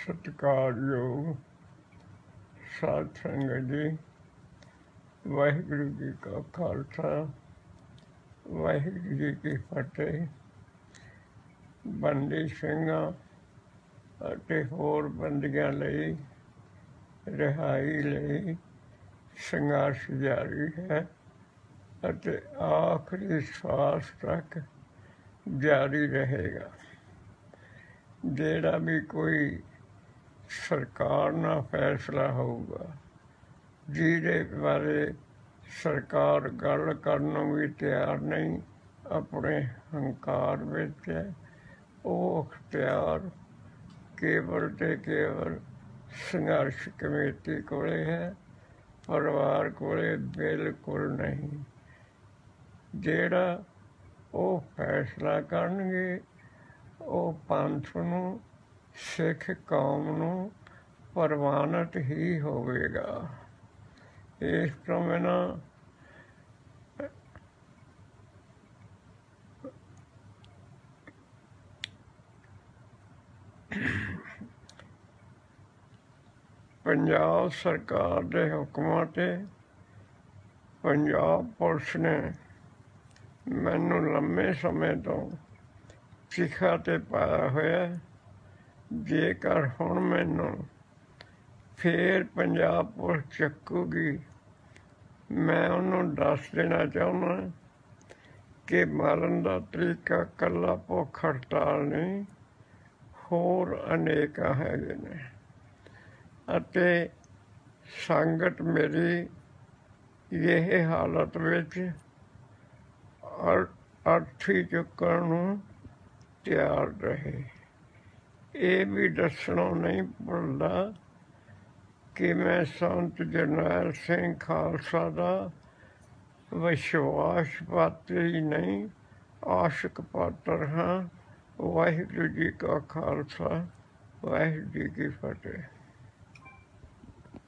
ਸਤਿਕਾਰਯੋਗ ਸਾਧ ਸੰਗਤ ਜੀ, ਵਾਹਿਗੁਰੂ ਜੀ ਕਾ ਖਾਲਸਾ, ਵਾਹਿਗੁਰੂ ਜੀ ਕੀ ਫਤਿਹ। ਬੰਦੀ ਸਿੰਘਾਂ ਅਤੇ ਹੋਰ ਬੰਦੀਆਂ ਲਈ ਰਿਹਾਈ ਲਈ ਸੰਘਰਸ਼ ਜਾਰੀ ਹੈ ਅਤੇ ਆਖਰੀ ਸਵਾਸ ਤੱਕ ਜਾਰੀ ਰਹੇਗਾ। ਜਿਹੜਾ ਵੀ ਕੋਈ ਸਰਕਾਰ ਨਾਲ ਫੈਸਲਾ ਹੋਊਗਾ। ਜਿਹਦੇ ਬਾਰੇ ਸਰਕਾਰ ਗੱਲ ਕਰਨ ਨੂੰ ਵੀ ਤਿਆਰ ਨਹੀਂ, ਆਪਣੇ ਹੰਕਾਰ ਵਿੱਚ ਹੈ, ਉਹ ਅਖਤਿਆਰ ਕੇਵਲ ਤੇ ਕੇਵਲ ਸੰਘਰਸ਼ ਕਮੇਟੀ ਕੋਲੇ ਹੈ, ਪਰਿਵਾਰ ਕੋਲੇ ਬਿਲਕੁਲ ਨਹੀਂ। ਜਿਹੜਾ ਉਹ ਫੈਸਲਾ ਕਰਨਗੇ, ਉਹ ਪੰਥ ਨੂੰ ਸਿੱਖ ਕੌਮ ਨੂੰ ਪ੍ਰਵਾਨਿਤ ਹੀ ਹੋਵੇਗਾ। ਇਸ ਤੋਂ ਬਿਨਾਂ ਪੰਜਾਬ ਸਰਕਾਰ ਦੇ ਹੁਕਮਾਂ ਤੇ ਪੰਜਾਬ ਪੁਲਿਸ ਨੇ ਮੈਨੂੰ ਲੰਮੇ ਸਮੇਂ ਤੋਂ ਚਿਖਾ ਤੇ ਪਾਇਆ ਹੋਇਆ। ਜੇਕਰ ਹੁਣ ਮੈਨੂੰ ਫੇਰ ਪੰਜਾਬ ਪੁਲਿਸ ਚੱਕੂਗੀ, ਮੈਂ ਉਹਨੂੰ ਦੱਸ ਦੇਣਾ ਚਾਹੁੰਦਾ ਕਿ ਮਾਰਨ ਦਾ ਤਰੀਕਾ ਕੱਲਾ ਭੁੱਖ ਹੜਤਾਲ ਨਹੀਂ, ਹੋਰ ਅਨੇਕਾਂ ਹੈਗੇ ਨੇ। ਅਤੇ ਸੰਗਤ ਮੇਰੀ ਇਹ ਹਾਲਤ ਵਿੱਚ ਅਰਥੀ ਚੁੱਕਣ ਨੂੰ ਤਿਆਰ ਰਹੇ। ਇਹ ਵੀ ਦੱਸਣਾ ਨਹੀਂ ਭੁੱਲਦਾ ਕਿ ਮੈਂ ਸੰਤ ਜਰਨੈਲ ਸਿੰਘ ਖਾਲਸਾ ਦਾ ਵਿਸ਼ਵਾਸ ਪਾਤਰੀ ਨਹੀਂ, ਆਸ਼ਿਕ ਪਾਤਰ ਹਾਂ। ਵਾਹਿਗੁਰੂ ਜੀ ਕਾ ਖਾਲਸਾ, ਵਾਹਿਗੁਰੂ ਜੀ ਕੀ ਫਤਿਹ।